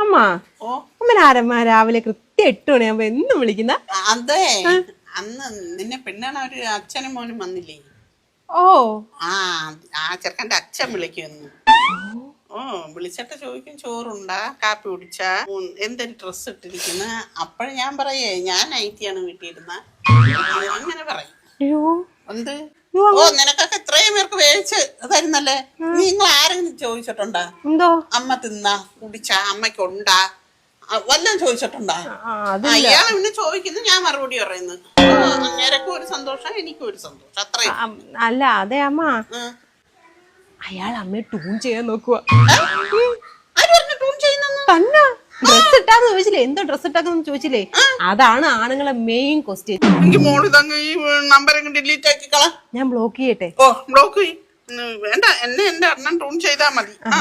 അമ്മ. അമ്മനാരമ്മ രാവിലെ കൃത്യം എട്ട് മണിയാകുമ്പോ എന്നും വിളിക്കുന്ന അതെ. അന്ന് നിന്നെ പെണ്ണാണ് ഒരു അച്ഛനും മോനും വന്നില്ലേ? ഓ. ആ ആ ചെറുക്കന്റെ അച്ഛൻ വിളിക്കുന്നു. ഓ വിളിച്ചിട്ട് ചോദിക്കും ചോറുണ്ടാ? കാപ്പി കുടിച്ച? എന്തൊരു ഡ്രസ്സ് ഇട്ടിരിക്കുന്ന? അപ്പോഴും ഞാൻ പറയേ ഞാൻ നൈറ്റിയാണ് വീട്ടിലിരുന്ന. അങ്ങനെ പറയും. എന്ത്? ഓ നിനക്കൊക്കെ ഇത്രയും പേർക്ക് വേവിച്ച് തരുന്നല്ലേ നിങ്ങൾ ആരെങ്കിലും ചോദിച്ചിട്ടുണ്ടാ? എന്തോ? അമ്മ തിന്നാ കുടിച്ചാ അമ്മയ്ക്ക് ഉണ്ടാ വല്ലതും ചോദിച്ചിട്ടുണ്ടാ? അയാൾ പിന്നെ ചോദിക്കുന്നു ഞാൻ മറുപടി പറയുന്നു. അങ്ങേരക്കും ഒരു സന്തോഷം എനിക്കും ഒരു സന്തോഷം. അത്രയും. അല്ല അതെ അമ്മ. അയാൾ അമ്മയെ ടൂൺ ചെയ്യാൻ നോക്കുക ട്യൂൺ തന്നെ. ഡ്രസ് ഇട്ടാന്ന് ചോദിച്ചില്ലേ? എന്തോ ഡ്രസ് ഇട്ടാന്ന് ചോദിച്ചില്ലേ? അതാണ് ആണുങ്ങളെ മെയിൻ ക്വസ്റ്റ്യൻ എനിക്ക് മോൾ തങ്ങ ഈ നമ്പർ ഡിലീറ്റ് ആക്കി ഞാൻ ബ്ലോക്ക് ചെയ്യട്ടെ? ഓ ബ്ലോക്ക് ചെയ്യ്. വേണ്ട. എന്നെ എന്റെ അണ്ണൻ ട്യൂൺ ചെയ്താ മതി. ആ